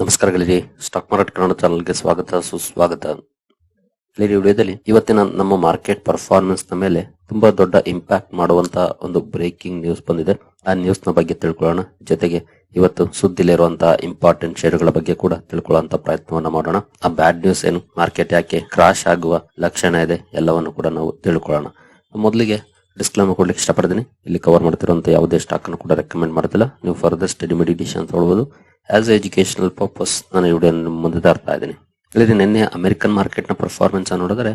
ನಮಸ್ಕಾರಗಳಿರಿ stock market Kannada ಚಾನಲ್ಗೆ ಸ್ವಾಗತ, ಸುಸ್ವಾಗತ. ಈ ವಿಡಿಯೋದಲ್ಲಿ ಇವತ್ತಿನ ನಮ್ಮ ಮಾರ್ಕೆಟ್ ಪರ್ಫಾರ್ಮೆನ್ಸ್ನ ಮೇಲೆ ತುಂಬಾ ದೊಡ್ಡ ಇಂಪ್ಯಾಕ್ಟ್ ಮಾಡುವಂತ ಒಂದು ಬ್ರೇಕಿಂಗ್ ನ್ಯೂಸ್ ಬಂದಿದೆ. ಆ ನ್ಯೂಸ್ನ ಬಗ್ಗೆ ತಿಳ್ಕೊಳ್ಳೋಣ. ಜೊತೆಗೆ ಇವತ್ತು ಸುದ್ದಿಲಿರುವಂತಹ ಇಂಪಾರ್ಟೆಂಟ್ ಶೇರುಗಳ ಬಗ್ಗೆ ಕೂಡ ತಿಳ್ಕೊಳ್ಳುವಂತ ಪ್ರಯತ್ನವನ್ನ ಮಾಡೋಣ. ಆ ಬ್ಯಾಡ್ ನ್ಯೂಸ್ ಏನು? ಮಾರ್ಕೆಟ್ ಯಾಕೆ ಕ್ರಾಶ್ ಆಗುವ ಲಕ್ಷಣ ಇದೆ? ಎಲ್ಲವನ್ನು ಕೂಡ ನಾವು ತಿಳ್ಕೊಳ್ಳೋಣ. ಮೊದಲಿಗೆ ಡಿಸ್ಕ್ಲೇಮರ್ ಕೊಡ್ಲಿಕ್ಕೆ ಇಷ್ಟಪಡ್ತೀನಿ. ಇಲ್ಲಿ ಕವರ್ ಮಾಡ್ತಿರುವಂತ ಯಾವುದೇ ಸ್ಟಾಕ್ ಅನ್ನು ಕೂಡ ರೆಕಮೆಂಡ್ ಮಾಡ್ತಿಲ್ಲ. ನೀವು ಫರ್ದರ್ ಸ್ಟಡಿ ಮೆಡಿಟೇಷನ್ ತಗೊಳ್ಬಹುದು ಆಸ್ ಎಜುಕೇಶನಲ್ ಪರ್ಪಸ್ ನಾನು ಈ ವಿಡಿಯೋ ಮುಂದೆ ತರ್ತಾ ಇದ್ದೀನಿ. ಇಲ್ಲಿ ನಿನ್ನೆ ಅಮೆರಿಕನ್ ಮಾರ್ಕೆಟ್ನ ಪರ್ಫಾರ್ಮೆನ್ಸ್ ನೋಡಿದ್ರೆ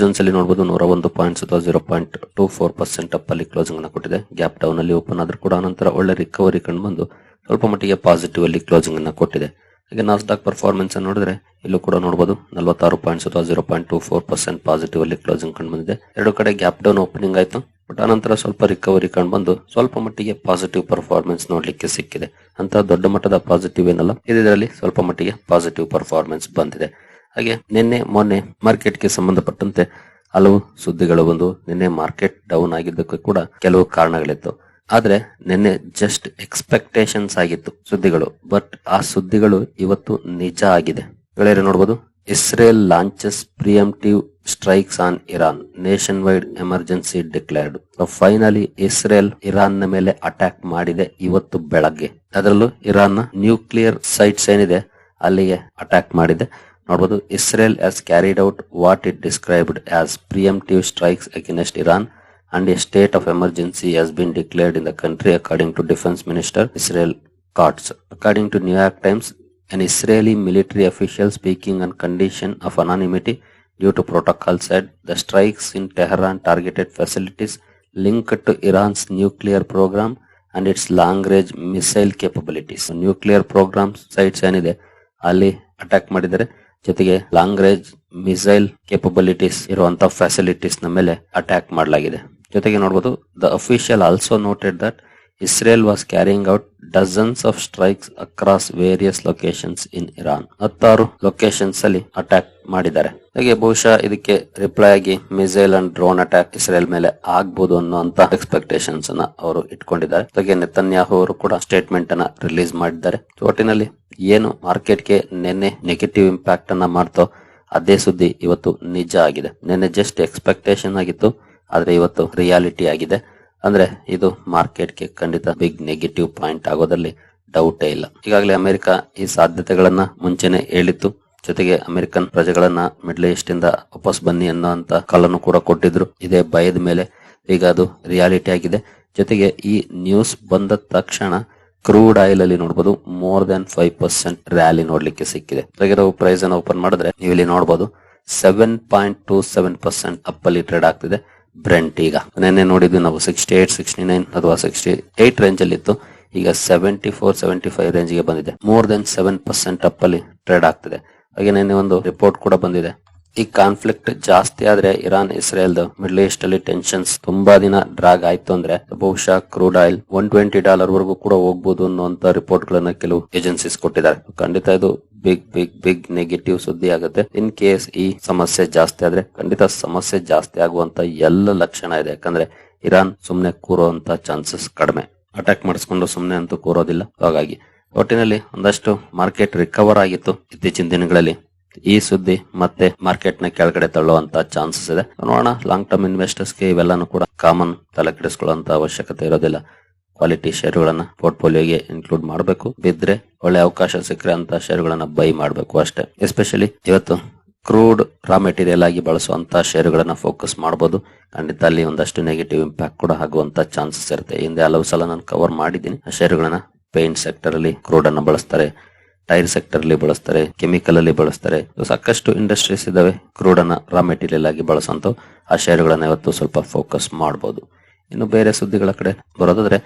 ಜೋನ್ಸ್ ಅಲ್ಲಿ ನೋಡಬಹುದು ನೂರ ಒಂದು ಪಾಯಿಂಟ್ಸ್ ಅಥವಾ zero point two four percent up ಅಲ್ಲಿ ಕ್ಲೋಸಿಂಗ್ ಅನ್ನು ಕೊಟ್ಟಿದೆ. ಗ್ಯಾಪ್ ಡೌನ್ ಅಲ್ಲಿ ಓಪನ್ ಆದ್ರೂ ಕೂಡ ನಂತರ ಒಳ್ಳೆ ರಿಕವರಿ ಕಂಡು ಬಂದು, ಸ್ವಲ್ಪ ಮಟ್ಟಿಗೆ ಪಾಸಿಟಿವ್ ಅಲ್ಲಿ ಕ್ಲೋಸಿಂಗ್ ಅನ್ನು ಕೊಟ್ಟಿದೆ. ಹಾಗೆ ನಾಸ್ಡಾಕ್ ಪರ್ಫಾರ್ಮೆನ್ಸ್ ನೋಡಿದ್ರೆ ಇಲ್ಲೂ ಕೂಡ ನೋಡಬಹುದು ನಲವತ್ತಾರು ಪಾಯಿಂಟ್ಸ್ ಅಥವಾ zero point two four percent positive ಅಲ್ಲಿ ಕ್ಲೋಸಿಂಗ್ ಕಂಡು ಬಂದಿದೆ. ಎರಡು ಕಡೆ ಗ್ಯಾಪ್ ಡೌನ್ ಓಪನಿಂಗ್ ಆಯಿತು. ಬಟ್ ಆನಂತರ ಸ್ವಲ್ಪ ರಿಕವರಿ ಕಂಡು ಬಂದು ಸ್ವಲ್ಪ ಮಟ್ಟಿಗೆ ಪಾಸಿಟಿವ್ ಪರ್ಫಾರ್ಮೆನ್ಸ್ ನೋಡ್ಲಿಕ್ಕೆ ಸಿಕ್ಕಿದೆ. ಅಂತ ದೊಡ್ಡ ಮಟ್ಟದ ಪಾಸಿಟಿವ್ ಏನಲ್ಲ ಇದರಲ್ಲಿ ಸ್ವಲ್ಪ ಮಟ್ಟಿಗೆ ಪಾಸಿಟಿವ್ ಪರ್ಫಾರ್ಮೆನ್ಸ್ ಬಂದಿದೆ. ಹಾಗೆ ನಿನ್ನೆ, ಮೊನ್ನೆ ಮಾರ್ಕೆಟ್ಗೆ ಸಂಬಂಧಪಟ್ಟಂತೆ ಹಲವು ಸುದ್ದಿಗಳು ಬಂದು ನಿನ್ನೆ ಮಾರ್ಕೆಟ್ ಡೌನ್ ಆಗಿದ್ದಕ್ಕೆ ಕೂಡ ಕೆಲವು ಕಾರಣಗಳಿತ್ತು. ಆದ್ರೆ ನಿನ್ನೆ ಜಸ್ಟ್ ಎಕ್ಸ್ಪೆಕ್ಟೇಷನ್ಸ್ ಆಗಿತ್ತು ಸುದ್ದಿಗಳು. ಬಟ್ ಆ ಸುದ್ದಿಗಳು ಇವತ್ತು ನಿಜ ಆಗಿದೆ. ಗೆಳೆಯರು ನೋಡಬಹುದು Israel launches preemptive strikes on Iran nationwide emergency declared finally Israel ಇರಾನ್ನ ಮೇಲೆ ಅಟ್ಯಾಕ್ ಮಾಡಿದೆ ಇವತ್ತು ಬೆಳಗ್ಗೆ. ಅದರಲ್ಲೂ ಇರಾನ್ನ ನ್ಯೂಕ್ಲಿಯರ್ ಸೈಟ್ಸ್ ಏನಿದೆ, ಅಲ್ಲಿಗೆ ಅಟ್ಯಾಕ್ ಮಾಡಿದೆ. ನೋಡಬಹುದು Israel as carried out what it described as preemptive strikes against Iran and a state of emergency has been declared in the country according to defense minister Israel Katz. According to New York Times, an Israeli military official speaking on condition of anonymity due to protocol said the strikes in Tehran targeted facilities linked to Iran's nuclear program and its long range missile capabilities. Nuclear program sites ಏನಿದೆ ಅಲ್ಲಿ attack ಮಾಡಿದರೆ ಜೊತೆಗೆ long range missile capabilities ಇರುವಂತಹ ಫೆಸಿಲಿಟೀಸ್ನ ಮೇಲೆ attack ಮಾಡಲಾಗಿದೆ ಜೊತೆಗೆ ನೋಡಬಹುದು the official also noted that Israel was carrying out dozens of strikes across various locations in Iran ಹತ್ತಾರು ಲೊಕೇಶನ್ಸ್ ಅಲ್ಲಿ ಅಟ್ಯಾಕ್ ಮಾಡಿದ್ದಾರೆ. ಹಾಗೆ ಬಹುಶಃ ಇದಕ್ಕೆ ರಿಪ್ಲೈ ಆಗಿ missile and drone attack Israel ಮೇಲೆ ಆಗ್ಬಹುದು ಅನ್ನುವಂತ ಎಕ್ಸ್ಪೆಕ್ಟೇಷನ್ಸ್ ಅನ್ನ ಅವರು ಇಟ್ಕೊಂಡಿದ್ದಾರೆ. ಹಾಗೆ ನೆತನ್ಯಾಹು ಅವರು ಕೂಡ ಸ್ಟೇಟ್ಮೆಂಟ್ ಅನ್ನ ರಿಲೀಸ್ ಮಾಡಿದ್ದಾರೆ. ಒಟ್ಟಿನಲ್ಲಿ ಏನು ಮಾರ್ಕೆಟ್ಗೆ ನಿನ್ನೆ ನೆಗೆಟಿವ್ ಇಂಪ್ಯಾಕ್ಟ್ ಅನ್ನ ಮಾಡ್ತೋ, ಅದೇ ಸುದ್ದಿ ಇವತ್ತು ನಿಜ ಆಗಿದೆ. ನಿನ್ನೆ ಜಸ್ಟ್ ಎಕ್ಸ್ಪೆಕ್ಟೇಷನ್ ಆಗಿತ್ತು. ಆದ್ರೆ ಇವತ್ತು ರಿಯಾಲಿಟಿ ಆಗಿದೆ. ಅಂದ್ರೆ ಇದು ಮಾರ್ಕೆಟ್ಗೆ ಖಂಡಿತ ಬಿಗ್ ನೆಗೆಟಿವ್ ಪಾಯಿಂಟ್ ಆಗೋದ್ರಲ್ಲಿ ಡೌಟೇ ಇಲ್ಲ. ಈಗಾಗಲೇ ಅಮೆರಿಕ ಈ ಸಾಧ್ಯತೆಗಳನ್ನ ಮುಂಚೆನೆ ಹೇಳಿತ್ತು. ಜೊತೆಗೆ ಅಮೆರಿಕನ್ ಪ್ರಜೆಗಳನ್ನ ಮಿಡ್ಲ್ ಈಸ್ಟ್ ಇಂದ ವಾಪಸ್ ಬನ್ನಿ ಅನ್ನೋಂತ ಕಾಲನ್ನು ಕೂಡ ಕೊಟ್ಟಿದ್ರು. ಇದೇ ಭಯದ ಮೇಲೆ ಈಗ ಅದು ರಿಯಾಲಿಟಿ ಆಗಿದೆ. ಜೊತೆಗೆ ಈ ನ್ಯೂಸ್ ಬಂದ ತಕ್ಷಣ ಕ್ರೂಡ್ ಆಯಿಲ್ ಅಲ್ಲಿ ನೋಡಬಹುದು more than five percent rally ನೋಡ್ಲಿಕ್ಕೆ ಸಿಕ್ಕಿದೆ. ಪ್ರೈಸ್ ಅನ್ನು ಓಪನ್ ಮಾಡಿದ್ರೆ ನೀವು ಇಲ್ಲಿ ನೋಡಬಹುದು seven point two seven percent up ಅಲ್ಲಿ ಟ್ರೇಡ್ ಆಗ್ತಿದೆ. ಬ್ರೆಂಟ್ ಈಗ. ನೆನ್ನೆ ನೋಡಿದ್ವಿ ನಾವು ಸಿಕ್ಸ್ಟಿ ಏಟ್ ಸಿಕ್ಸ್ಟಿ ನೈನ್ ಅಥವಾ ಸಿಕ್ಸ್ಟಿ ಏಟ್ ರೇಂಜ್ ಅಲ್ಲಿ ಇತ್ತು. ಈಗ ಸೆವೆಂಟಿ ಫೋರ್ ಸೆವೆಂಟಿ ಫೈವ್ ರೇಂಜ್ಗೆ ಬಂದಿದೆ. More than seven percent up ಅಲ್ಲಿ ಟ್ರೇಡ್ ಆಗ್ತಿದೆ. ಹಾಗೆ ನಿನ್ನೆ ಒಂದು ರಿಪೋರ್ಟ್ ಕೂಡ ಬಂದಿದೆ. ಈ ಕಾನ್ಫ್ಲಿಕ್ಟ್ ಜಾಸ್ತಿ ಆದ್ರೆ ಇರಾನ್ ಇಸ್ರೇಲ್ ಮಿಡ್ಲ್ ಈಸ್ಟ್ ಅಲ್ಲಿ ಟೆನ್ಷನ್ಸ್ ತುಂಬಾ ದಿನ ಡ್ರಾಗ್ ಆಯ್ತು ಅಂದ್ರೆ ಬಹುಶಃ crude oil one twenty dollar ವರೆಗೂ ಕೂಡ ಹೋಗ್ಬೋದು ಅನ್ನುವಂತ ರಿಪೋರ್ಟ್ ಗಳನ್ನ ಕೆಲವು ಏಜೆನ್ಸೀಸ್ ಕೊಟ್ಟಿದ್ದಾರೆ. ಖಂಡಿತ ಇದು ಬಿಗ್ ಬಿಗ್ ಬಿಗ್ ನೆಗೆಟಿವ್ ಸುದ್ದಿ ಆಗುತ್ತೆ. ಇನ್ ಕೇಸ್ ಈ ಸಮಸ್ಯೆ ಜಾಸ್ತಿ ಆದ್ರೆ ಖಂಡಿತ ಸಮಸ್ಯೆ ಜಾಸ್ತಿ ಆಗುವಂತ ಎಲ್ಲ ಲಕ್ಷಣ ಇದೆ. ಯಾಕಂದ್ರೆ ಇರಾನ್ ಸುಮ್ನೆ ಕೂರುವಂತ ಚಾನ್ಸಸ್ ಕಡಿಮೆ. ಅಟ್ಯಾಕ್ ಮಾಡಿಸ್ಕೊಂಡು ಸುಮ್ನೆ ಅಂತೂ ಕೂರೋದಿಲ್ಲ. ಹಾಗಾಗಿ ಒಟ್ಟಿನಲ್ಲಿ ಒಂದಷ್ಟು ಮಾರ್ಕೆಟ್ ರಿಕವರ್ ಆಗಿತ್ತು ಇತ್ತೀಚಿನ ದಿನಗಳಲ್ಲಿ. ಈ ಸುದ್ದಿ ಮತ್ತೆ ಮಾರ್ಕೆಟ್ನ ಕೆಳಗಡೆ ತಳ್ಳುವಂತ ಚಾನ್ಸಸ್ ಇದೆ. ನೋಡೋಣ ಲಾಂಗ್ ಟರ್ಮ್ ಇನ್ವೆಸ್ಟರ್ಸ್ಗೆ ಇವೆಲ್ಲಾನು ಕೂಡ ಕಾಮನ್ ತಲೆ ಕೆಡಿಸ್ಕೊಳ್ಳುವಂತ ಅವಶ್ಯಕತೆ ಇರೋದಿಲ್ಲ. ಕ್ವಾಲಿಟಿ ಷೇರುಗಳನ್ನ ಪೋರ್ಟ್ಫೋಲಿಯೋಗೆ ಇನ್ಕ್ಲೂಡ್ ಮಾಡಬೇಕು. ಬಿದ್ರೆ ಒಳ್ಳೆ ಅವಕಾಶ ಸಿಕ್ಕರೆ ಅಂತ ಷೇರುಗಳನ್ನ ಬೈ ಮಾಡಬೇಕು ಅಷ್ಟೇ. ಎಸ್ಪೆಷಲಿ ಇವತ್ತು ಕ್ರೂಡ್ ರಾ ಮೆಟೀರಿಯಲ್ ಆಗಿ ಬಳಸುವಂತ ಷೇರುಗಳನ್ನ ಫೋಕಸ್ ಮಾಡಬಹುದು ಖಂಡಿತ ಅಲ್ಲಿ ಒಂದಷ್ಟು ನೆಗೆಟಿವ್ ಇಂಪ್ಯಾಕ್ಟ್ ಕೂಡ ಆಗುವಂತ ಚಾನ್ಸಸ್ ಇರುತ್ತೆ. ಹಿಂದೆ ಹಲವು ಸಲ ನಾನು ಕವರ್ ಮಾಡಿದ್ದೀನಿ. ಆ ಗಳನ್ನ ಪೇಂಟ್ ಸೆಕ್ಟರ್ ಅಲ್ಲಿ ಕ್ರೂಡ್ ಅನ್ನ ಬಳಸ್ತಾರೆ. ಟೈರ್ ಸೆಕ್ಟರ್ ಅಲ್ಲಿ ಬಳಸ್ತಾರೆ, ಕೆಮಿಕಲ್ ಅಲ್ಲಿ ಬಳಸ್ತಾರೆ. ಸಾಕಷ್ಟು ಇಂಡಸ್ಟ್ರೀಸ್ ಇದಾವೆ. ಕ್ರೂಡ್ ಅನ್ನ ರಾ ಮೆಟೀರಿಯಲ್ ಆಗಿ ಬಳಸುವಂತ ಆ ಷೇರುಗಳನ್ನ ಇವತ್ತು ಸ್ವಲ್ಪ ಫೋಕಸ್ ಮಾಡಬಹುದು ಇನ್ನು ಬೇರೆ ಸುದ್ದಿಗಳ ಕಡೆ ಬರೋದಾದ್ರೆ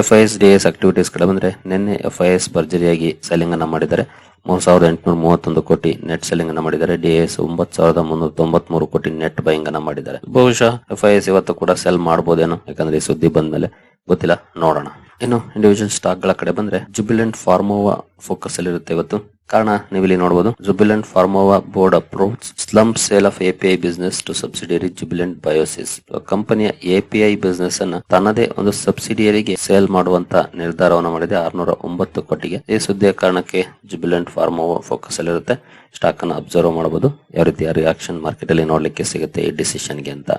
F I S D S activities ಕಡೆ ಬಂದ್ರೆ ನಿನ್ನೆ ಎಫ್ ಐ ಎಸ್ ಭರ್ಜರಿಯಾಗಿ ಸೆಲ್ಲಿಂಗ್ ಅನ್ನ ಮಾಡಿದ್ದಾರೆ. ಮೂರ್ ಸಾವಿರದ ಎಂಟುನೂರ ಮೂವತ್ತೊಂದು ಕೋಟಿ ನೆಟ್ ಸೆಲಿಂಗ್ ಅನ್ನ ಮಾಡಿದ್ದಾರೆ. ಡಿ ಎಸ್ ಒಂಬತ್ತು ಸಾವಿರದ ಮುನ್ನೂರ ತೊಂಬತ್ಮೂರು ಕೋಟಿ ನೆಟ್ ಬೈಯಿಂಗ್ ಅನ್ನ ಮಾಡಿದ್ದಾರೆ. ಬಹುಶಃ ಎಫ್ ಐ ಎಸ್ ಇವತ್ತು ಕೂಡ ಸೆಲ್ ಮಾಡಬಹುದೇನೋ ಯಾಕಂದ್ರೆ ಈ ಸುದ್ದಿ ಬಂದ್ಮೇಲೆ ಗೊತ್ತಿಲ್ಲ, ನೋಡೋಣ. ಇನ್ನು ಇಂಡಿವಿಜುವಲ್ ಸ್ಟಾಕ್ಗಳ ಕಡೆ ಬಂದ್ರೆ ಜುಬಿಲೆಂಟ್ ಫಾರ್ಮೋವಾ ಫೋಕಸ್ ಅಲ್ಲಿ ಇರುತ್ತೆ ಇವತ್ತು. ಕಾರಣ ಇಲ್ಲಿ ನೋಡಬಹುದು Jubilant Pharmova board approves slump sale of API business to subsidiary Jubilant Biosys ಕಂಪನಿಯ ಎಪಿಐ ಬಿಸ್ನೆಸ್ ಅನ್ನ ತನ್ನದೇ ಒಂದು ಸಬ್ಸಿಡಿಯರಿಗೆ ಸೇಲ್ ಮಾಡುವಂತ ನಿರ್ಧಾರವನ್ನು ಮಾಡಿದೆ. ಆರ್ನೂರ ಒಂಬತ್ತು ಕೋಟಿಗೆ. ಈ ಸುದ್ದಿಯ ಕಾರಣಕ್ಕೆ ಜುಬಿಲೆಂಟ್ ಫಾರ್ಮೋವಾ ಫೋಕಸ್ ಅಲ್ಲಿರುತ್ತೆ ಸ್ಟಾಕ್ ಅನ್ನು ಅಬ್ಸರ್ವ್ ಮಾಡಬಹುದು ಯಾವ ರೀತಿಯ ರಿಯಾಕ್ಷನ್ ಮಾರ್ಕೆಟ್ ಅಲ್ಲಿ ನೋಡ್ಲಿಕ್ಕೆ ಸಿಗುತ್ತೆ ಈ ಡಿಸಿಷನ್ಗೆ ಅಂತ.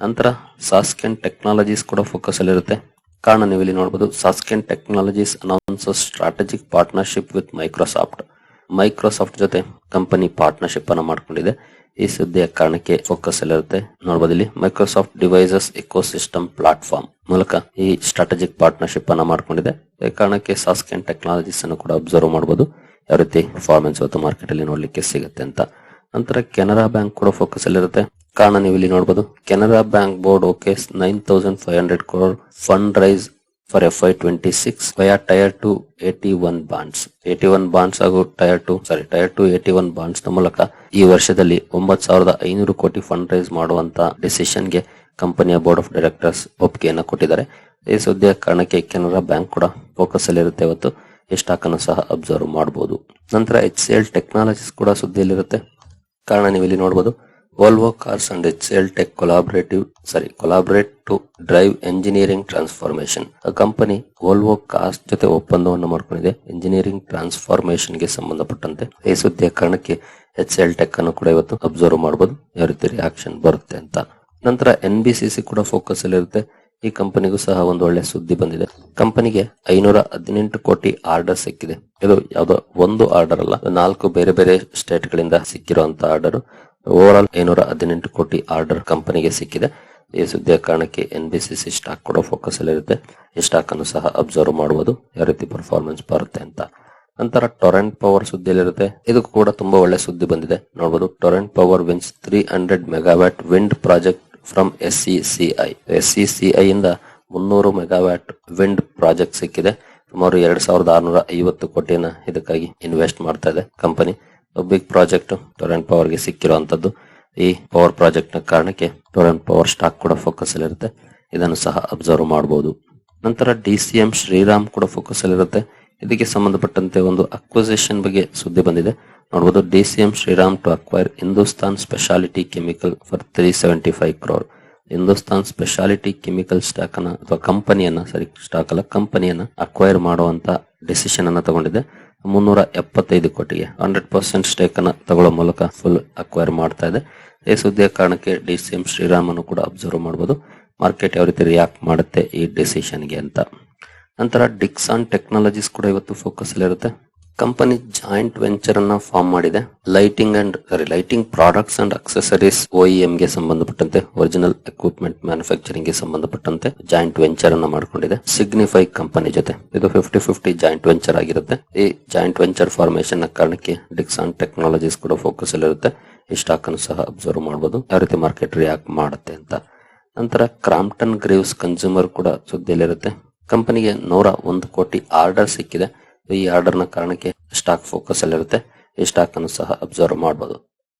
ನಂತರ ಸಾಸ್ಕೆನ್ ಟೆಕ್ನಾಲಜೀಸ್ ಕೂಡ ಫೋಕಸ್ ಅಲ್ಲಿರುತ್ತೆ ಕಾರಣ ನೀವು ಇಲ್ಲಿ ನೋಡಬಹುದು Sasken technologies announce strategic partnership with Microsoft Microsoft ಜೊತೆ ಕಂಪನಿ ಪಾರ್ಟ್ನರ್ಶಿಪ್ ಅನ್ನ ಮಾಡಿಕೊಂಡಿದೆ. ಈ ಸುದ್ದಿಯ ಕಾರಣಕ್ಕೆ ಫೋಕಸ್ ಅಲ್ಲಿರುತ್ತೆ ನೋಡಬಹುದು ಇಲ್ಲಿ ಮೈಕ್ರೋಸಾಫ್ಟ್ ಡಿವೈಸಸ್ ಎಕೋಸಿಸ್ಟಮ್ ಪ್ಲಾಟ್ಫಾರ್ಮ್ ಮೂಲಕ ಈ ಸ್ಟ್ರಾಟಜಿಕ್ ಪಾರ್ಟ್ನರ್ಶಿಪ್ ಅನ್ನ ಮಾಡ್ಕೊಂಡಿದೆ. ಈ ಕಾರಣಕ್ಕೆ ಸಾಸ್ಕೆನ್ ಟೆಕ್ನಾಲಜೀಸ್ ಅನ್ನು ಕೂಡ ಅಬ್ಸರ್ವ್ ಮಾಡಬಹುದು ಯಾವ ರೀತಿ ಪರ್ಫಾರ್ಮೆನ್ಸ್ ಇವತ್ತು ಮಾರ್ಕೆಟ್ ಅಲ್ಲಿ ನೋಡ್ಲಿಕ್ಕೆ ಸಿಗುತ್ತೆ ಅಂತ. ನಂತರ ಕೆನರಾ ಬ್ಯಾಂಕ್ ಕೂಡ ಫೋಕಸ್ ಅಲ್ಲಿರುತ್ತೆ ಕಾರಣ ನೀವು ಇಲ್ಲಿ ನೋಡಬಹುದು Canara bank board okay nine thousand five hundred crore fund raise for F Y twenty six via tier two AT one bonds AT one bonds ಹಾಗೂ tier two sorry tier two AT one ಬಾಂಡ್ಸ್ನ ಮೂಲಕ ಈ ವರ್ಷದಲ್ಲಿ ಒಂಬತ್ ಸಾವಿರದ ಐನೂರು ಕೋಟಿ fund raise ಮಾಡುವಂತ ಡಿಸಿಷನ್ಗೆ ಕಂಪನಿಯ ಬೋರ್ಡ್ ಆಫ್ ಡೈರೆಕ್ಟರ್ಸ್ ಒಪ್ಪಿಗೆಯನ್ನು ಕೊಟ್ಟಿದ್ದಾರೆ. ಈ ಸುದ್ದಿಯ ಕಾರಣಕ್ಕೆ ಕೆನರಾ ಬ್ಯಾಂಕ್ ಕೂಡ ಫೋಕಸ್ ಅಲ್ಲಿರುತ್ತೆ ಇವತ್ತು. ಈ ಸ್ಟಾಕ್ ಸಹ ಅಬ್ಸರ್ವ್ ಮಾಡಬಹುದು ನಂತರ ಎಚ್ ಸಿ ಎಲ್ ಟೆಕ್ನಾಲಜೀಸ್ ಕೂಡ ಸುದ್ದಿಯಲ್ಲಿರುತ್ತೆ. ಕಾರಣ ನೀವು ಇಲ್ಲಿ ನೋಡಬಹುದು Volvo cars and H L tech collaborative sorry collaborate to drive engineering transformation company Volvo cars ಜೊತೆ ಒಪ್ಪಂದವನ್ನು ಮಾಡ್ಕೊಂಡಿದೆ. ಇಂಜಿನಿಯರಿಂಗ್ ಟ್ರಾನ್ಸ್ಫಾರ್ಮೇಶನ್ಗೆ ಸಂಬಂಧಪಟ್ಟಂತೆ ಈ ಸುದ್ದಿಯ ಕಾರಣಕ್ಕೆ ಎಚ್ ಎಲ್ ಟೆಕ್ ಅನ್ನು ಕೂಡ ಇವತ್ತು ಅಬ್ಸರ್ವ್ ಮಾಡಬಹುದು ಯಾವ ರೀತಿ ರಿಯಾಕ್ಷನ್ ಬರುತ್ತೆ ಅಂತ. ನಂತರ ಎನ್ ಬಿ ಸಿ ಸಿ ಕೂಡ ಫೋಕಸ್ ಅಲ್ಲಿರುತ್ತೆ ಈ ಕಂಪನಿಗೂ ಸಹ ಒಂದು ಒಳ್ಳೆ ಸುದ್ದಿ ಬಂದಿದೆ. ಕಂಪನಿಗೆ ಐನೂರ ಹದಿನೆಂಟು ಕೋಟಿ ಆರ್ಡರ್ ಸಿಕ್ಕಿದೆ. ಇದು ಯಾವುದೋ ಒಂದು ಆರ್ಡರ್ ಅಲ್ಲ, ನಾಲ್ಕು ಬೇರೆ ಬೇರೆ ಸ್ಟೇಟ್ ಗಳಿಂದ ಸಿಕ್ಕಿರುವಂತಹ ಆರ್ಡರ್ ಓವರ್ ಆಲ್ ಐನೂರ ಹದಿನೆಂಟು ಕೋಟಿ ಆರ್ಡರ್ ಕಂಪನಿಗೆ ಸಿಕ್ಕಿದೆ. ಈ ಸುದ್ದಿಯ ಕಾರಣಕ್ಕೆ N B C C stock ಕೂಡ ಫೋಕಸ್ ಅಲ್ಲಿರುತ್ತೆ ಈ ಸ್ಟಾಕ್ ಅನ್ನು ಸಹ ಅಬ್ಸರ್ವ್ ಮಾಡಬಹುದು ಯಾವ ರೀತಿ ಪರ್ಫಾರ್ಮೆನ್ಸ್ ಬರುತ್ತೆ ಅಂತ. ನಂತರ ಟೊರೆಂಟ್ ಪವರ್ ಸುದ್ದಿಯಲ್ಲಿರುತ್ತೆ ಇದು ಕೂಡ ತುಂಬಾ ಒಳ್ಳೆ ಸುದ್ದಿ ಬಂದಿದೆ. ನೋಡಬಹುದು Torrent power wins three hundred megawatt wind project from S C C I S C C I ಇಂದ ಮುನ್ನೂರು ಮೆಗಾವ್ಯಾಟ್ ವಿಂಡ್ ಪ್ರಾಜೆಕ್ಟ್ ಸಿಕ್ಕಿದೆ. ಸುಮಾರು ಎರಡ್ ಸಾವಿರದ ಆರ್ನೂರ ಐವತ್ತು ಕೋಟಿಯನ್ನ ಇದಕ್ಕಾಗಿ ಇನ್ವೆಸ್ಟ್ ಮಾಡ್ತಾ ಇದೆ ಕಂಪನಿ ಬಿಗ್ ಪ್ರಾಜೆಕ್ಟ್ ಟೊರೆಂಟ್ ಪವರ್ಗೆ ಸಿಕ್ಕಿರುವಂತದ್ದು. ಈ ಪವರ್ ಪ್ರಾಜೆಕ್ಟ್ನ ಕಾರಣಕ್ಕೆ ಟೊರೆಂಟ್ ಪವರ್ ಸ್ಟಾಕ್ ಕೂಡ ಫೋಕಸ್ ಅಲ್ಲಿ ಇರುತ್ತೆ. ಇದನ್ನು ಸಹ ಅಬ್ಸರ್ವ್ ಮಾಡಬಹುದು ನಂತರ ಡಿ ಸಿ ಎಂ ಶ್ರೀರಾಮ್ ಕೂಡ ಫೋಕಸ್ ಅಲ್ಲಿ ಇರುತ್ತೆ. ಇದಕ್ಕೆ ಸಂಬಂಧಪಟ್ಟಂತೆ ಒಂದು ಅಕ್ವಿಸಿಷನ್ ಬಗ್ಗೆ ಸುದ್ದಿ ಬಂದಿದೆ. ನೋಡಬಹುದು D C M Shriram to acquire Hindustan speciality chemical for three seventy five crore Hindustan speciality chemical stock ಅನ್ನ, ಅಥವಾ ಕಂಪನಿಯನ್ನ ಸರಿ ಸ್ಟಾಕ್ ಅಲ್ಲ ಕಂಪನಿಯನ್ನ ಅಕ್ವೈರ್ ಮಾಡುವಂತ ಡಿಸಿಷನ್ ಅನ್ನ ತಗೊಂಡಿದೆ. ಮುನ್ನೂರ ಎಪ್ಪತ್ತೈದು ಕೋಟಿಗೆ ಹಂಡ್ರೆಡ್ ಪರ್ಸೆಂಟ್ ಸ್ಟೇಕ್ ಅನ್ನ ತಗೊಳ್ಳೋ ಮೂಲಕ ಫುಲ್ ಅಕ್ವೈರ್ ಮಾಡ್ತಾ ಇದೆ. ಈ ಸುದ್ದಿಯ ಕಾರಣಕ್ಕೆ ಡಿ ಸಿ ಎಂ ಶ್ರೀರಾಮ್ ಅನ್ನು ಕೂಡ ಅಬ್ಸರ್ವ್ ಮಾಡಬಹುದು ಮಾರ್ಕೆಟ್ ಯಾವ ರೀತಿ ರಿಯಾಕ್ಟ್ ಮಾಡುತ್ತೆ ಈ ಡಿಸಿಷನ್ಗೆ ಅಂತ. ನಂತರ ಡಿಕ್ಸಾನ್ ಟೆಕ್ನಾಲಜೀಸ್ ಕೂಡ ಇವತ್ತು ಫೋಕಸ್ ಅಲ್ಲಿರುತ್ತೆ. ಕಂಪನಿ ಜಾಯಿಂಟ್ ವೆಂಚರ್ ಅನ್ನ ಫಾರ್ಮ್ ಮಾಡಿದೆ. Lighting and lighting products and accessories OEM ಗೆ ಸಂಬಂಧಪಟ್ಟಂತೆ ಒರಿಜಿನಲ್ ಎಕ್ವಿಪ್ಮೆಂಟ್ ಮ್ಯಾನುಫ್ಯಾಕ್ಚರಿಂಗ್ಗೆ ಸಂಬಂಧಪಟ್ಟಂತೆ ಜಾಯಿಂಟ್ ವೆಂಚರ್ ಅನ್ನ ಮಾಡಿಕೊಂಡಿದೆ. ಸಿಗ್ನಿಫೈ ಕಂಪನಿ ಜೊತೆ. ಇದು ಫಿಫ್ಟಿ ಫಿಫ್ಟಿ ಜಾಯಿಂಟ್ ವೆಂಚರ್ ಆಗಿರುತ್ತೆ. ಈ ಜಾಯಿಂಟ್ ವೆಂಚರ್ ಫಾರ್ಮೇಶನ್ನ ಕಾರಣಕ್ಕೆ ಡಿಕ್ಸಾನ್ ಟೆಕ್ನಾಲಜೀಸ್ ಕೂಡ ಫೋಕಸ್ ಅಲ್ಲಿರುತ್ತೆ ಈ ಸ್ಟಾಕ್ ಅನ್ನು ಸಹ ಅಬ್ಸರ್ವ್ ಮಾಡಬಹುದು ಯಾವ ರೀತಿ ಮಾರ್ಕೆಟ್ ರಿಯಾಕ್ಟ್ ಮಾಡುತ್ತೆ ಅಂತ. ನಂತರ ಕ್ರಾಂಪ್ಟನ್ ಗ್ರೇವ್ಸ್ ಕನ್ಸ್ಯೂಮರ್ ಕೂಡ ಸುದ್ದಿಯಲ್ಲಿರುತ್ತೆ. ಕಂಪನಿಗೆ ನೂರ ಒಂದು ಕೋಟಿ ಆರ್ಡರ್ ಸಿಕ್ಕಿದೆ. ಈ ಆರ್ಡರ್ನ ಕಾರಣಕ್ಕೆ ಸ್ಟಾಕ್ ಫೋಕಸ್ ಅಲ್ಲಿರುತ್ತೆ ಈ ಸ್ಟಾಕ್ ಅನ್ನು ಸಹ ಅಬ್ಸರ್ವ್ ಮಾಡಬಹುದು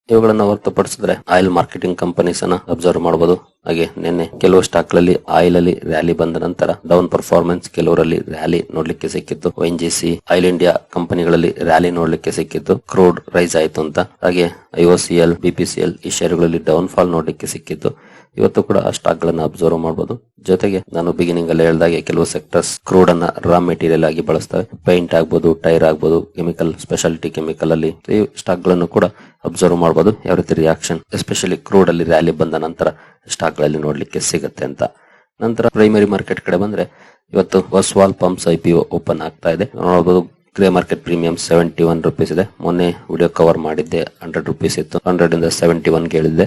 ಇವುಗಳನ್ನ ಹೊರತುಪಡಿಸಿದ್ರೆ ಆಯಿಲ್ ಮಾರ್ಕೆಟಿಂಗ್ ಕಂಪನೀಸ್ ಅನ್ನ ಅಬ್ಸರ್ವ್ ಮಾಡಬಹುದು ಹಾಗೆ ನಿನ್ನೆ ಕೆಲವು ಸ್ಟಾಕ್ಗಳಲ್ಲಿ ಆಯಿಲ್ ಅಲ್ಲಿ ರ್ಯಾಲಿ ಬಂದ ನಂತರ ಡೌನ್ ಪರ್ಫಾರ್ಮೆನ್ಸ್ ಕೆಲವರಲ್ಲಿ ರ್ಯಾಲಿ ನೋಡ್ಲಿಕ್ಕೆ ಸಿಕ್ಕಿತ್ತು. N G C oil India ಕಂಪನಿಗಳಲ್ಲಿ ರ್ಯಾಲಿ ನೋಡ್ಲಿಕ್ಕೆ ಸಿಕ್ಕಿತ್ತು. ಕ್ರೂಡ್ ರೈಸ್ ಆಯಿತು ಅಂತ. ಹಾಗೆ ಐಒಸಿಎಲ್ ಬಿಪಿಸಿಎಲ್ ಈ ಶೇರುಗಳಲ್ಲಿ ಡೌನ್ ಫಾಲ್ ನೋಡ್ಲಿಕ್ಕೆ ಸಿಕ್ಕಿತ್ತು. ಇವತ್ತು ಕೂಡ ಆ ಸ್ಟಾಕ್ ಗಳನ್ನ ಅಬ್ಸರ್ವ್ ಮಾಡಬಹುದು ಜೊತೆಗೆ ನಾನು ಬಿಗಿನಿಂಗ್ ಅಲ್ಲಿ ಹೇಳಿದಾಗೆ ಕೆಲವು ಸೆಕ್ಟರ್ಸ್ ಕ್ರೂಡ್ ಅನ್ನ ರಾ ಮೆಟೀರಿಯಲ್ ಆಗಿ ಬಳಸ್ತವೆ ಪೈಂಟ್ ಆಗ್ಬಹುದು ಟೈರ್ ಆಗ್ಬಹುದು ಕೆಮಿಕಲ್ ಸ್ಪೆಷಾಲಿಟಿ ಕೆಮಿಕಲ್ ಅಲ್ಲಿ ಈ ಸ್ಟಾಕ್ಗಳನ್ನು ಕೂಡ ಅಬ್ಸರ್ವ್ ಮಾಡಬಹುದು ಯಾವ ರೀತಿ ರಿಯಾಕ್ಷನ್ ಎಸ್ಪೆಷಲಿ ಕ್ರೂಡ್ ಅಲ್ಲಿ ರ್ಯಾಲಿ ಬಂದ ನಂತರ ಸ್ಟಾಕ್ಗಳಲ್ಲಿ ನೋಡ್ಲಿಕ್ಕೆ ಸಿಗುತ್ತೆ ಅಂತ. ನಂತರ ಪ್ರೈಮರಿ ಮಾರ್ಕೆಟ್ ಕಡೆ ಬಂದ್ರೆ ಇವತ್ತು ವಸ್ವಾಲ್ ಪಂಪ್ಸ್ ಐ ಓಪನ್ ಆಗ್ತಾ ಇದೆ. ನೋಡಬಹುದು grey market premium seventy one rupees ಇದೆ. ಮೊನ್ನೆ ವಿಡಿಯೋ ಕವರ್ ಮಾಡಿದ್ದೆ ಹಂಡ್ರೆಡ್ ರುಪೀಸ್ ಇತ್ತು. ಹಂಡ್ರೆಡ್ ಇಂದ ಸೆವೆಂಟಿ ಒನ್ ಹೇಳಿದ್ದೆ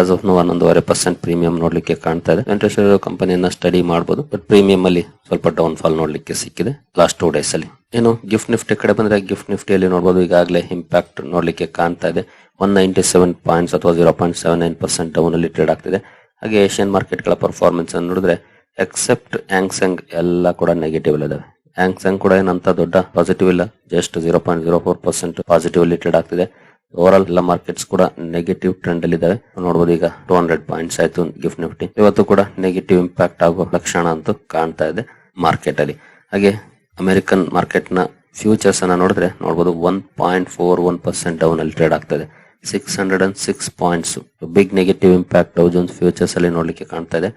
ಆಸ್ ಆಫ್ ನೋ ಹನ್ನೊಂದುವರೆ ಪರ್ಸೆಂಟ್ ಪ್ರೀಮಿಯಂ ನೋಡ್ಲಿಕ್ಕೆ ಕಾಣ್ತಾ ಇದೆ. ಇಂಟ್ರೆಸ್ಟ್ ಕಂಪನಿಯನ್ನ ಸ್ಟಡಿ ಮಾಡಬಹುದು ಬಟ್ ಪ್ರೀಮಿಯಂ ಅಲ್ಲಿ ಸ್ವಲ್ಪ ಡೌನ್ ಫಾಲ್ ನೋಡ್ಲಿಕ್ಕೆ ಸಿಕ್ಕಿದೆ ಲಾಸ್ಟ್ ಟೂ ಡೇಸ್ ಅಲ್ಲಿ. ಏನು ಗಿಫ್ಟ್ ನಿಫ್ಟಿ ಕಡೆ ಬಂದ್ರೆ ಗಿಫ್ಟ್ ನಿಫ್ಟಿಯಲ್ಲಿ ನೋಡಬಹುದು ಈಗಾಗಲೇ ಇಂಪ್ಯಾಕ್ಟ್ ನೋಡ್ಲಿಕ್ಕೆ ಕಾಣ್ತಾ ಇದೆ. ಒನ್ ನೈಂಟಿ ಸೆವೆನ್ ಪಾಯಿಂಟ್ಸ್ ಅಥವಾ zero point seven nine percent down ಅಲ್ಲಿ ಟ್ರೇಡ್ ಆಗ್ತಿದೆ. ಹಾಗೆ ಏಷ್ಯನ್ ಮಾರ್ಕೆಟ್ಗಳ ಪರ್ಫಾರ್ಮೆನ್ಸ್ ಅನ್ನು ನೋಡಿದ್ರೆ ಎಕ್ಸೆಪ್ಟ್ ಆಂಗ್ಸಂಗ್ ಎಲ್ಲ ಕೂಡ ನೆಗೆಟಿವ್ ಇದಾವೆ. ಆಂಗ್ಸಂಗ್ ಕೂಡ ಏನಂತ ದೊಡ್ಡ ಪಾಸಿಟಿವ್ ಇಲ್ಲ. Just zero point zero four percent positive ಅಲ್ಲಿ ಟ್ರೇಡ್ ಆಗ್ತಿದೆ. ಓವರ್ ಆಲ್ ಎಲ್ಲ ಮಾರ್ಕೆಟ್ಸ್ ಕೂಡ ನೆಗೆಟಿವ್ ಟ್ರೆಂಡ್ ಅಲ್ಲಿ ಇದಾವೆ. ನೋಡಬಹುದು ಈಗ ಟೂ ಹಂಡ್ರೆಡ್ ಪಾಯಿಂಟ್ಸ್ ಆಯ್ತು ಗಿಫ್ಟ್ ನಿಫ್ಟಿ ಇವತ್ತು ಕೂಡ ನೆಗೆಟಿವ್ ಇಂಪ್ಯಾಕ್ಟ್ ಆಗೋ ಲಕ್ಷಣ ಅಂತೂ ಕಾಣ್ತಾ ಇದೆ ಮಾರ್ಕೆಟ್ ಅಲ್ಲಿ. ಹಾಗೆ ಅಮೆರಿಕನ್ ಮಾರ್ಕೆಟ್ನ ಫ್ಯೂಚರ್ಸ್ ಅನ್ನ ನೋಡಿದ್ರೆ ನೋಡಬಹುದು one point four one percent down ಅಲ್ಲಿ ಟ್ರೇಡ್ ಆಗ್ತದೆ six hundred and six points big negative impact Dow Jones futures ಅಲ್ಲಿ ನೋಡ್ಲಿಕ್ಕೆ ಕಾಣ್ತಾ ಇದೆ.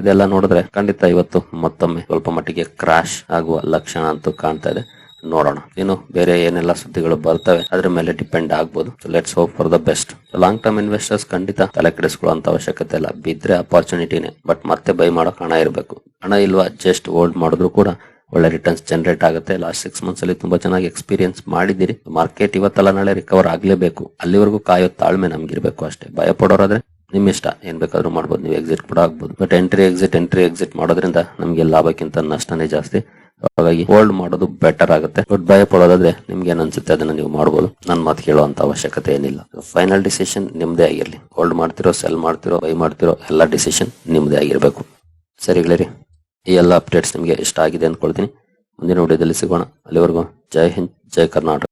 ಇದೆಲ್ಲ ನೋಡಿದ್ರೆ ಖಂಡಿತ ಇವತ್ತು ಮತ್ತೊಮ್ಮೆ ಸ್ವಲ್ಪ ಮಟ್ಟಿಗೆ ಕ್ರಾಶ್ ಆಗುವ ಲಕ್ಷಣ ಅಂತೂ ಕಾಣ್ತಾ ಇದೆ. ನೋಡೋಣ. ಏನು, ಬೇರೆ ಏನೆಲ್ಲ ಸುದ್ದಿಗಳು ಬರ್ತವೆ, ಅದ್ರ ಮೇಲೆ ಡಿಪೆಂಡ್ ಆಗ್ಬೋದು. Let's hope for the best long term investors ಖಂಡಿತ ತಲೆ ಕೆಡಿಸ್ಕೊಳ್ಳುವಂತ ಅವಶ್ಯಕತೆ ಇಲ್ಲ. ಬಿದ್ರೆ ಅಪಾರ್ಚುನಿಟಿನೇ ಬಟ್ ಮತ್ತೆ ಬೈ ಮಾಡೋಕೆ ಹಣ ಇರಬೇಕು. ಹಣ ಇಲ್ವಾ ಜಸ್ಟ್ ಹೋಲ್ಡ್ ಮಾಡಿದ್ರು ಕೂಡ ಒಳ್ಳೆ ರಿಟರ್ನ್ಸ್ ಜನರೇಟ್ ಆಗುತ್ತೆ. ಲಾಸ್ಟ್ ಸಿಕ್ಸ್ ಮಂತ್ಸ್ ಅಲ್ಲಿ ತುಂಬಾ ಚೆನ್ನಾಗಿ ಎಕ್ಸ್ಪೀರಿಯನ್ಸ್ ಮಾಡಿದಿರಿ ಮಾರ್ಕೆಟ್ ಇವತ್ತಲ್ಲ, ನಾಳೆ ರಿಕವರ್ ಆಗ್ಲೇಬೇಕು. ಅಲ್ಲಿವರೆಗೂ ಕಾಯೋ ತಾಳ್ಮೆ ನಮ್ಗಿರ್ಬೇಕು ಅಷ್ಟೇ. ಭಯ ಪಡೋರಾದ್ರೆ ನಿಮ್ ಇಷ್ಟ. ಏನ್ ಬೇಕಾದ್ರೂ ಮಾಡ್ಬೋದು. ನೀವು ಎಕ್ಸಿಟ್ ಕೂಡ ಆಗ್ಬೋದು. But entry exit entry exit ಮಾಡೋದ್ರಿಂದ ನಮ್ಗೆ ಲಾಭಕ್ಕಿಂತ ನಷ್ಟನೇ ಜಾಸ್ತಿ. ಹಾಗಾಗಿ ಹೋಲ್ಡ್ ಮಾಡೋದು ಬೆಟರ್ ಆಗುತ್ತೆ. ಬಟ್ ಭಯ ಪಡೋದಾದ್ರೆ ನಿಮ್ಗೆ ಏನ್ ಅನ್ಸುತ್ತೆ? ಅದನ್ನ ನೀವು ಮಾಡಬಹುದು ನನ್ನ ಮಾತು ಕೇಳುವಂತ ಅವಶ್ಯಕತೆ ಏನಿಲ್ಲ. ಫೈನಲ್ ಡಿಸಿಷನ್ ನಿಮ್ದೇ ಆಗಿರ್ಲಿ. ಹೋಲ್ಡ್ ಮಾಡ್ತಿರೋ ಸೆಲ್ ಮಾಡ್ತಿರೋ ಬೈ ಮಾಡ್ತಿರೋ, ಎಲ್ಲ ಡಿಸಿಷನ್ ನಿಮ್ದೇ ಆಗಿರ್ಬೇಕು. ಸರಿ ಗೆಳೆಯರಿ, ಈ ಎಲ್ಲ ಅಪ್ಡೇಟ್ಸ್ ನಿಮಗೆ ಇಷ್ಟ ಆಗಿದೆ ಅಂದ್ಕೊಳ್ತೀನಿ ಮುಂದಿನ ವಿಡಿಯೋದಲ್ಲಿ ಸಿಗೋಣ. ಅಲ್ಲಿವರೆಗೂ ಜೈ ಹಿಂದ್, ಜೈ ಕರ್ನಾಟಕ.